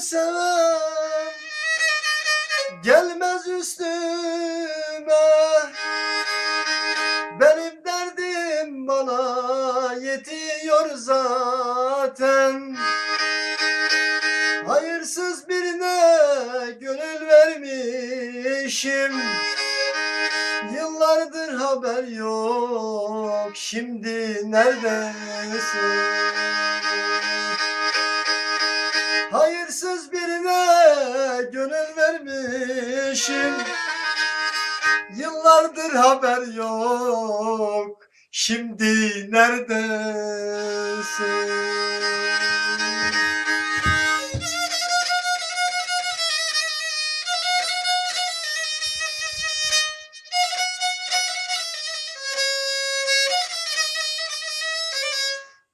sevem Gelmez üstüme. Benim derdim bana yetiyor zaten. Hayırsız birine gönül vermişim. Yıllardır haber yok. Şimdi neredesin? Hayırsız birine gönül vermişim. Yıllardır haber yok. Şimdi neredesin?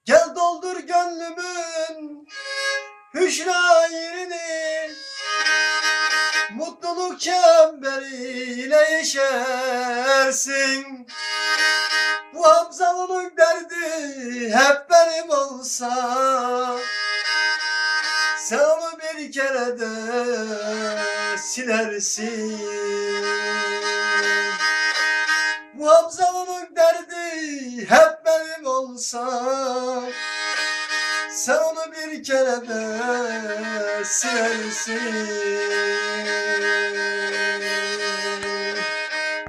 Gel doldur gönlümün hücra yerini Mutluluk çemberiyle yeşersin. Bu Hamzalı'nın derdi hep benim olsa. Sen onu bir kere de silersin. Bu Hamzalı'nın derdi hep benim olsa Sen onu bir kere de silersin